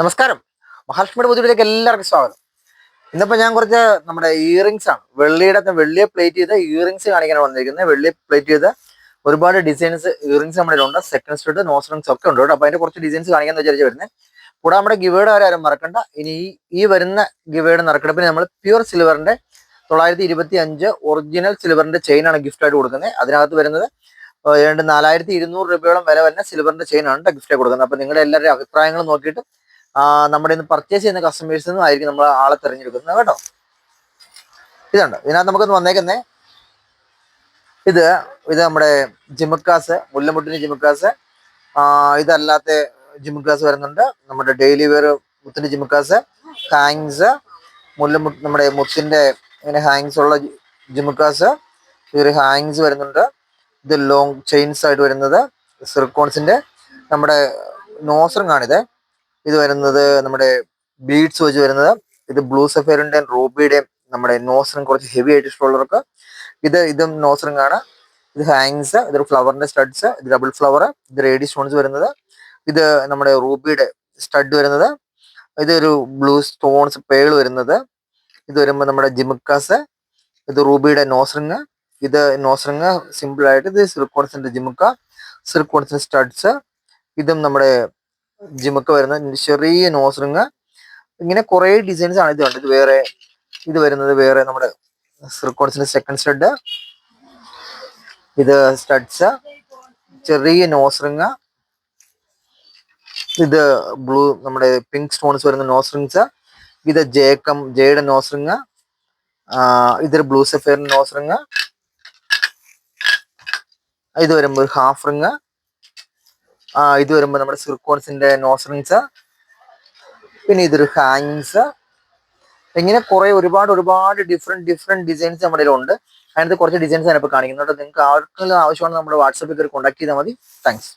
നമസ്കാരം. മഹാലക്ഷ്മിയുടെ പുതിയിലേക്ക് എല്ലാവർക്കും സ്വാഗതം. ഇന്നിപ്പോ ഞാൻ കുറച്ച് നമ്മുടെ ഇയറിങ്സ് ആണ്. വെള്ളിയുടെ വെള്ളിയെ പ്ലേറ്റ് ചെയ്ത ഇയറിങ്സ് കാണിക്കാനാണ് വന്നിരിക്കുന്നത്. വെള്ളി പ്ലേറ്റ് ചെയ്ത ഒരുപാട് ഡിസൈൻസ് ഇയറിങ്സ് നമ്മുടെ ഉണ്ട് സെക്കൻഡ് സ്റ്റുഡ് നോസ് റിങ്സ് ഒക്കെ ഉണ്ട് കേട്ടോ. അപ്പൊ അതിന്റെ കുറച്ച് ഡിസൈൻസ് കാണിക്കാൻ വിചാരിച്ച് വരുന്നത് കൂടാതെ നമ്മുടെ ഗിവേഡ് ആരും മറക്കണ്ട. ഇനി ഈ വരുന്ന ഗിവേഡ് നറുക്കെടുപ്പിന് നമ്മൾ പ്യൂർ സിൽവറിന്റെ തൊള്ളായിരത്തി ഇരുപത്തി അഞ്ച് ഒറിജിനൽ സിൽവറിന്റെ ചെയിൻ ആണ് ഗിഫ്റ്റ് ആയിട്ട് കൊടുക്കുന്നത്. അതിനകത്ത് വരുന്നത് ഏതാണ്ട് നാലായിരത്തി ഇരുന്നൂറ് രൂപയോളം വില വരുന്ന സിൽവറിന്റെ ചെയിൻ ആണ് ഗിഫ്റ്റ് കൊടുക്കുന്നത്. അപ്പൊ നിങ്ങളുടെ എല്ലാവരുടെയും അഭിപ്രായങ്ങൾ നോക്കിയിട്ട് നമ്മുടെ ഇന്ന് പർച്ചേസ് ചെയ്യുന്ന കസ്റ്റമേഴ്സിൽ നിന്നും ആയിരിക്കും നമ്മൾ ആളെ തിരഞ്ഞെടുക്കുന്നത് കേട്ടോ. ഇതുണ്ട്. ഇതിനകത്ത് നമുക്ക് വന്നേക്കുന്നേ. ഇത് ഇത് നമ്മുടെ ജിമുക്കാസ് മുല്ലമുട്ടിന് ജിമുക്കാസ് ഇതല്ലാത്ത ജിമുക്കാസ് വരുന്നുണ്ട്. നമ്മുടെ ഡെയിലി വെയർ മുത്തിന്റെ ജിമുക്കാസ് ഹാങ്സ് മുല്ലമുട്ട് നമ്മുടെ മുത്തിന്റെ ഇങ്ങനെ ഹാങ്സ് ഉള്ള ജിമുക്കാസ് ഇതൊരു ഹാങ്സ് വരുന്നുണ്ട്. ഇത് ലോങ് ചെയിൻസ് ആയിട്ട് വരുന്നത് സിർക്കോൺസിന്റെ നമ്മുടെ നോസറും കാണിത്. ഇത് വരുന്നത് നമ്മുടെ ബീഡ്സ് വെച്ച് വരുന്നത്. ഇത് ബ്ലൂ സഫേറിന്റെയും റൂബിയുടെയും നമ്മുടെ നോസറും കുറച്ച് ഹെവി ആയിട്ട് ഇഷ്ടമുള്ളവർക്ക് ഇത് ഇതും നോസറും കാണാം ഇത് ഹാങ്സ് ഇതൊരു ഫ്ലവറിന്റെ സ്റ്റഡ്സ് ഇത് ഡബിൾ ഫ്ലവർ ഇത് റേഡി സ്റ്റോൺസ് വരുന്നത്. ഇത് നമ്മുടെ റൂബിയുടെ സ്റ്റഡ് വരുന്നത്. ഇതൊരു ബ്ലൂ സ്റ്റോൺസ് പേൾ വരുന്നത്. ഇത് വരുമ്പോൾ നമ്മുടെ ജിമുക്കാസ് ഇത് റൂബിയുടെ നോസ്റിങ് ഇത് നോസറിങ് സിമ്പിൾ ആയിട്ട് ഇത് സിർക്കോൺസിന്റെ ജിമുക്ക സിർക്കോൺസിന്റെ സ്റ്റഡ്സ് ഇതും നമ്മുടെ ജിമുക്ക വരുന്ന ചെറിയ നോസറിങ് ഇങ്ങനെ കുറെ ഡിസൈൻസ് ആണ് ഇത് കണ്ടത് ഇത് വേറെ ഇത് വരുന്നത് വേറെ നമ്മുടെ സിർക്കോൺസിന്റെ സെക്കൻഡ് സ്റ്റഡ് ഇത് സ്റ്റഡ്സ് ചെറിയ നോസറിങ് ഇത് ബ്ലൂ നമ്മുടെ പിങ്ക് സ്റ്റോൺസ് വരുന്ന നോസറിങ്സ് ഇത് ജേക്കം ജയുടെ നോസറിങ് ഇതൊരു ബ്ലൂ സഫയറിന്റെ നോസ്റിങ് ഇത് വരുമ്പോൾ ഹാഫ് റിങ് ആ ഇത് വരുമ്പോൾ നമ്മുടെ സിർക്കോൺസിന്റെ നോസ് റിങ്സ് പിന്നെ ഇതൊരു ഹാങ്സ് ഇങ്ങനെ കുറെ ഒരുപാട് ഒരുപാട് ഡിഫറെന്റ് ഡിഫറെന്റ് ഡിസൈൻസ് നമ്മുടെ ഉണ്ട് അതിനകത്ത് കുറച്ച് ഡിസൈൻസ് ആണ് ഇപ്പോൾ കാണിക്കുന്നത് നിങ്ങൾക്ക് ആർക്കെങ്കിലും ആവശ്യമാണ് നമ്മുടെ വാട്സപ്പിൽ കയറി കോൺടാക്ട് ചെയ്താൽ മതി. താങ്ക്സ്